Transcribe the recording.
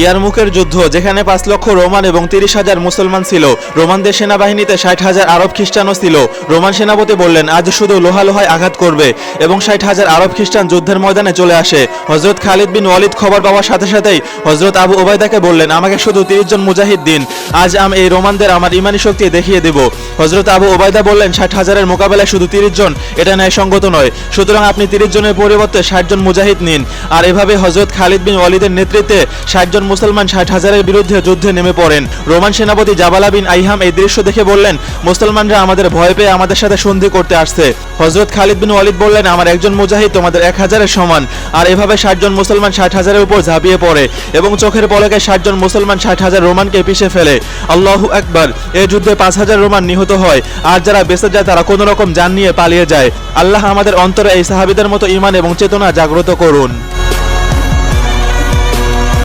ইয়ারমুকের যুদ্ধ, যেখানে পাঁচ লক্ষ রোমান এবং তিরিশ হাজার মুসলমান ছিল। রোমানদের সেনাবাহিনীতে ষাট হাজার আরব খ্রিস্টানও ছিল। রোমান সেনাপতি বললেন, আজ শুধু লোহা লোহায় আঘাত করবে এবং ষাট হাজার আরব খ্রিস্টান যুদ্ধের ময়দানে চলে আসে। হজরত খালিদ বিন ওয়ালিদ খবর পাওয়ার সাথে সাথেই হজরত আবু ওবায়দাকে বললেন, আমাকে শুধু তিরিশ জন মুজাহিদ দিন। আজ আমি এই রোমানদের আমার ইমানি শক্তি দেখিয়ে দেব। হজরত আবু ওবায়দা বললেন, ষাট হাজারের মোকাবেলায় শুধু তিরিশ জন, এটা ন্যায়সঙ্গত নয়। সুতরাং আপনি তিরিশ জনের পরিবর্তে ষাট জন মুজাহিদ নিন। আর এভাবে হজরত খালিদ বিন ওয়ালিদের নেতৃত্বে ষাট জন মুসলমান ষাট হাজারের বিরুদ্ধে যুদ্ধে নেমে পড়েন। রোমান সেনাপতি জাবালা বিন আইহাম এই দৃশ্য দেখে বললেন, মুসলমানরা আমাদের ভয় পেয়ে আমাদের সাথে সন্ধি করতে আসছে। হজরত খালিদ বিন ওয়ালিদ বললেন, আমার একজন মুজাহিদ তোমাদের এক হাজারের সমান। আর এভাবে ষাট জন মুসলমান ষাট হাজারের উপর ঝাঁপিয়ে পড়ে এবং চোখের পলকে ষাট জন মুসলমান ষাট হাজার রোমানকে পিষে ফেলে। আল্লাহু একবার এই যুদ্ধে পাঁচ হাজার রোমান নিহত হয়। আর যারা বেঁচে যায়, তারা কোনো রকম যান নিয়ে পালিয়ে যায়। আল্লাহ আমাদের অন্তরে এই সাহাবিদের মতো ইমান এবং চেতনা জাগ্রত করুন।